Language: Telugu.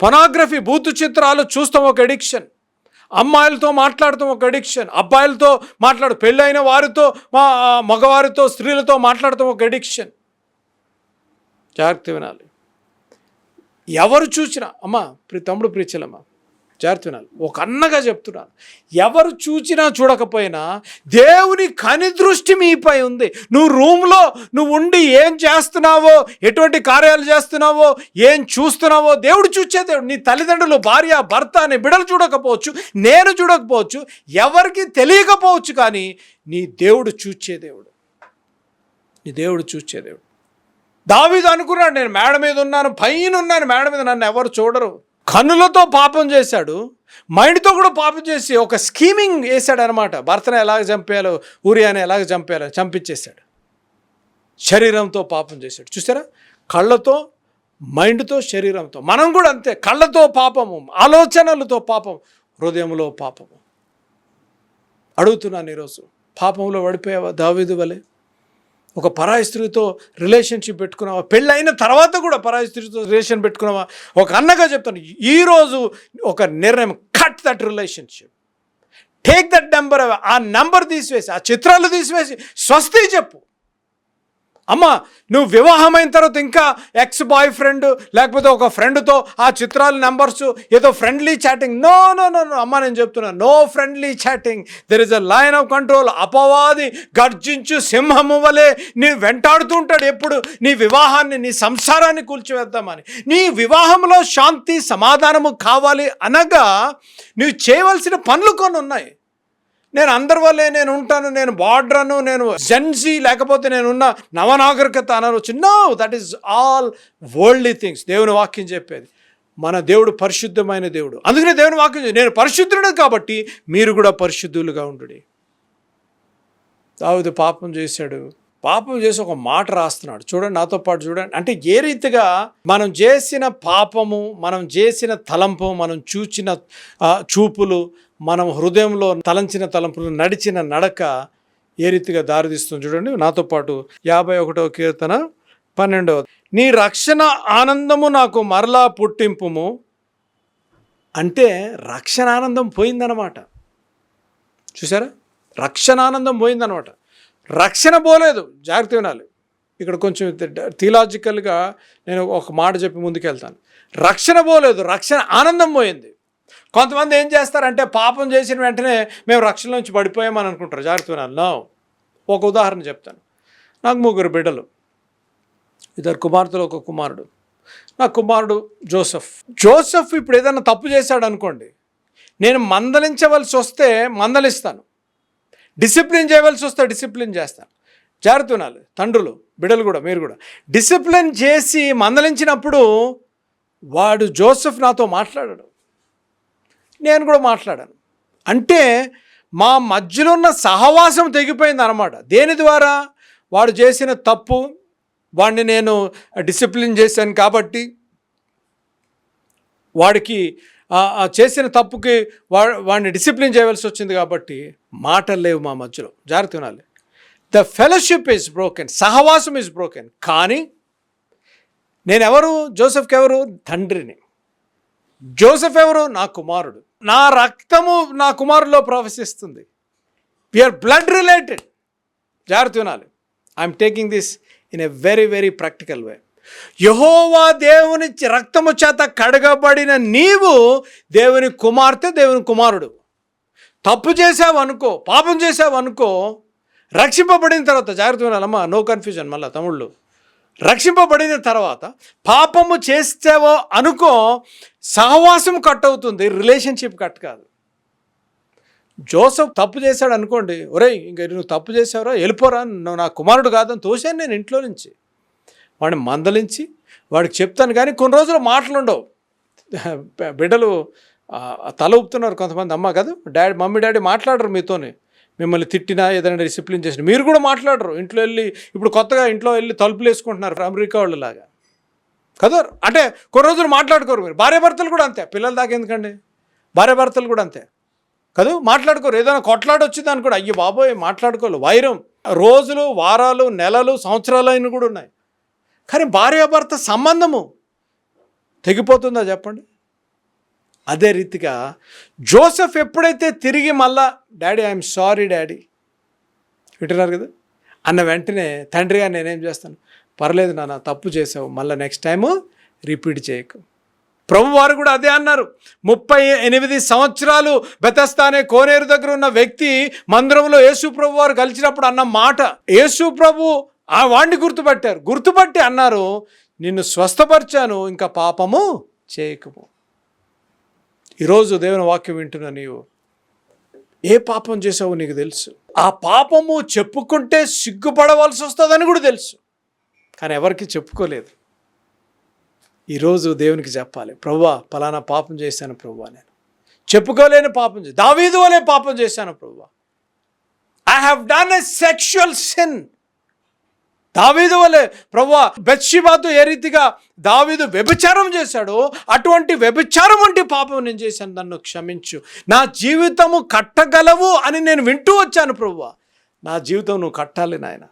పొనాగ్రఫీ బూతు చిత్రాలు చూస్తాం ఒక ఎడిక్షన్ అమ్మాయిలతో మాట్లాడతాం ఒక ఎడిక్షన్ అబ్బాయిలతో మాట్లాడు పెళ్ళైన వారితో మా మగవారితో స్త్రీలతో మాట్లాడతాం ఒక ఎడిక్షన్ జాగ్రత్త వినాలి. ఎవరు చూసినా అమ్మా ప్రి తమ్ముడు ప్రిచలమ్మా జాగ్రత్త వినాలి ఒక అన్నగా చెప్తున్నాను. ఎవరు చూచినా చూడకపోయినా దేవుని కనిదృష్టి మీపై ఉంది. నువ్వు రూమ్లో నువ్వు ఉండి ఏం చేస్తున్నావో ఎటువంటి కార్యాలు చేస్తున్నావో ఏం చూస్తున్నావో దేవుడు చూచే దేవుడు. నీ తల్లిదండ్రులు భార్య భర్త అని బిడలు చూడకపోవచ్చు నేను చూడకపోవచ్చు ఎవరికి తెలియకపోవచ్చు కానీ నీ దేవుడు చూచే దేవుడు. నీ దేవుడు చూచే దేవుడు. దావీదు అనుకున్నాడు నేను మేడ మీద ఉన్నాను పైన ఉన్నాను మేడ మీద నన్ను ఎవరు చూడరు. కన్నులతో పాపం చేశాడు. మైండ్తో కూడా పాపం చేసి ఒక స్కీమింగ్ వేశాడనమాట. భర్తను ఎలాగ చంపేయాలో ఊరియాని ఎలాగ చంపేయాలో చంపించేశాడు. శరీరంతో పాపం చేశాడు. చూసారా? కళ్ళతో మైండ్తో శరీరంతో. మనం కూడా అంతే. కళ్ళతో పాపము ఆలోచనలతో పాపం హృదయంలో పాపము. అడుగుతున్నాను ఈరోజు. పాపంలో పడిపోయావా? దావీదు వలే? ఒక పరాయి స్త్రీతో రిలేషన్షిప్ పెట్టుకున్నావా? పెళ్ళైన తర్వాత కూడా పరాయి స్త్రీతో రిలేషన్ పెట్టుకున్నావా? ఒక అన్నగా చెప్తాను ఈరోజు ఒక నిర్ణయం cut that relationship take that number ఆ నెంబర్ తీసివేసి ఆ చిత్రాలు తీసివేసి స్వస్తి చెప్పు. అమ్మ నువ్వు వివాహమైన తర్వాత ఇంకా ఎక్స్ బాయ్ ఫ్రెండ్ లేకపోతే ఒక ఫ్రెండ్తో ఆ చిత్రాల నెంబర్స్ ఏదో friendly chatting no no no no అమ్మ నేను చెప్తున్నాను no friendly chatting there is a line of control అపవాది గర్జించు సింహము వలె నీ వెంటాడుతూ ఉంటాడు ఎప్పుడు. నీ వివాహాన్ని నీ సంసారాన్ని కూల్చివేద్దామని. నీ వివాహంలో శాంతి సమాధానము కావాలి అనగా నువ్వు చేయవలసిన పనులు కొన్ని ఉన్నాయి. నేను అందరి వల్లే నేను ఉంటాను నేను బార్డర్ను నేను జెన్సీ లేకపోతే నేను ఉన్న నవనాగరికత అనవచ్చు no that is all worldly things దేవుని వాక్యం చెప్పేది. మన దేవుడు పరిశుద్ధమైన దేవుడు. అందుకనే దేవుని వాక్యం నేను పరిశుద్ధుడు కాబట్టి మీరు కూడా పరిశుద్ధులుగా ఉండు దావుదు పాపం చేశాడు. పాపం చేసి ఒక మాట రాస్తున్నాడు. చూడండి నాతో పాటు చూడండి. అంటే ఏ రీతిగా మనం చేసిన పాపము మనం చేసిన తలంపు మనం చూచిన చూపులు మనం హృదయంలో తలంచిన తలంపులు నడిచిన నడక ఏ రీతిగా దారితీస్తుంది చూడండి. నాతో పాటు యాభై ఒకటవ కీర్తన పన్నెండవ. నీ రక్షణ ఆనందము నాకు మరలా పుట్టింపుము. అంటే రక్షణ ఆనందం పోయిందనమాట చూసారా రక్షణ ఆనందం పోయిందనమాట రక్షణ పోలేదు. జాగ్రత్త వినాలి ఇక్కడ కొంచెం థియలాజికల్గా నేను ఒక మాట చెప్పి ముందుకెళ్తాను. రక్షణ పోలేదు. రక్షణ ఆనందం పోయింది. కొంతమంది ఏం చేస్తారంటే పాపం చేసిన వెంటనే మేము రక్షణ నుంచి పడిపోయామని అనుకుంటారు. జాగ్రత్త వినాలి నా. ఒక ఉదాహరణ చెప్తాను. నాకు ముగ్గురు బిడ్డలు. ఇద్దరు కుమార్తెలు ఒక కుమారుడు. నా కుమారుడు జోసఫ్. జోసఫ్ ఇప్పుడు ఏదైనా తప్పు చేశాడు అనుకోండి నేను మందలించవలసి వస్తే మందలిస్తాను. డిసిప్లిన్ చేయవలసి వస్తే డిసిప్లిన్ చేస్తాను జాగ్రత్త తండ్రులు బిడ్డలు కూడా మీరు కూడా. డిసిప్లిన్ చేసి మందలించినప్పుడు వాడు జోసెఫ్ నాతో మాట్లాడాడు. నేను కూడా మాట్లాడాను. అంటే మా మధ్యలో ఉన్న సహవాసం తెగిపోయింది అనమాట దేని ద్వారా? వాడు చేసిన తప్పు వాడిని నేను డిసిప్లిన్ చేశాను కాబట్టి వాడికి చేసిన తప్పుకి వా వాడిని డిసిప్లిన్ చేయవలసి వచ్చింది కాబట్టి మాటలు లేవు మా మధ్యలో. జాగ్రత్త వినాలి ద ఫెలోషిప్ ఈజ్ బ్రోకెన్ సహవాసం ఈజ్ బ్రోకెన్ కానీ నేను ఎవరు జోసెఫ్కి ఎవరు తండ్రిని. జోసెఫ్ ఎవరు? నా కుమారుడు. నా రక్తము నా కుమారులో ప్రవశిస్తుంది. విఆర్ బ్లడ్ రిలేటెడ్ జాగ్రత్త వినాలి I'm taking this in a very very practical way Jehovah దేవుని రక్తము చేత కడగబడిన నీవు దేవుని కుమార్తె దేవుని కుమారుడు. తప్పు చేసావు అనుకో పాపం చేసావు అనుకో రక్షింపబడిన తర్వాత జాగ్రత్త వినాలమ్మా నో కన్ఫ్యూజన్ మళ్ళీ తమ్ముళ్ళు. రక్షింపబడిన తర్వాత పాపము చేస్తావో అనుకో సహవాసం కట్ అవుతుంది రిలేషన్షిప్ కట్ కాదు. జోసఫ్ తప్పు చేశాడు అనుకోండి ఒరేయ్ ఇంక నువ్వు తప్పు చేసావురా వెళ్ళిపోరా నువ్వు నా కుమారుడు కాదని తోసాను నేను ఇంట్లో నుంచి. వాడిని మందలించి వాడికి చెప్తాను కానీ కొన్ని రోజులు మాటలు ఉండవు బిడ్డలు తల ఊపుతున్నారు కొంతమంది అమ్మ కదా డాడీ మమ్మీ డాడీ మాట్లాడరు మీతోనే. మిమ్మల్ని తిట్టినా ఏదైనా డిసిప్లిన్ చేసిన మీరు కూడా మాట్లాడరు. ఇంట్లో వెళ్ళి ఇప్పుడు కొత్తగా ఇంట్లో వెళ్ళి తలుపులు వేసుకుంటున్నారు అమెరికా వాళ్ళలాగా కదా అంటే కొన్ని రోజులు మాట్లాడుకోరు మీరు. భార్య భర్తలు కూడా అంతే. పిల్లల దాకా ఎందుకండి? భార్య భర్తలు కూడా అంతే. కదా మాట్లాడుకోరు. ఏదైనా కొట్లాడొచ్చి దాన్ని కూడా. అయ్యి బాబోయ్ మాట్లాడుకోలేదు వైరం. రోజులు వారాలు నెలలు సంవత్సరాలు అయిన కూడా ఉన్నాయి. కానీ భార్యాభర్త సంబంధము తెగిపోతుందా చెప్పండి? అదే రీతిగా జోసెఫ్ ఎప్పుడైతే తిరిగి మళ్ళా డాడీ ఐఎమ్ సారీ డాడీ వింటున్నారు కదా? అన్న వెంటనే తండ్రిగా నేనేం చేస్తాను? పర్లేదు నాన్న తప్పు చేసావు. మళ్ళీ నెక్స్ట్ టైము రిపీట్ చేయకు. ప్రభు వారు కూడా అదే అన్నారు. ముప్పై ఎనిమిది సంవత్సరాలు బెతస్తానే కోనేరు దగ్గర ఉన్న వ్యక్తి మందిరంలో యేసు ప్రభు వారు కలిసినప్పుడు అన్న మాట. యేసు ప్రభు ఆ వాణ్ణి గుర్తుపట్టారు. గుర్తుపట్టి అన్నారు నిన్ను స్వస్థపరిచాను ఇంకా పాపము చేయకము. ఈరోజు దేవుని వాక్యం వింటున్న నీవు ఏ పాపం చేసావు నీకు తెలుసు. ఆ పాపము చెప్పుకుంటే సిగ్గుపడవలసి వస్తుందని కూడా తెలుసు. కానీ ఎవరికి చెప్పుకోలేదు. ఈరోజు దేవునికి చెప్పాలి ప్రవ్వా పలానా పాపం చేశాను ప్రవ్వా నేను. చెప్పుకోలేని పాపం చే దావీదు వలే పాపం చేశాను ప్రవ్వా I have done a sexual sin David వలె ప్రవ్వా బెత్షిబాతో ఏ రీతిగా దావీదు వ్యభిచారం చేశాడో అటువంటి వ్యభిచారం వంటి పాపం నేను చేశాను నన్ను క్షమించు. నా జీవితము కట్టగలవు అని నేను వింటూ వచ్చాను ప్రవ్వా. నా జీవితం నువ్వు కట్టాలి నాయన.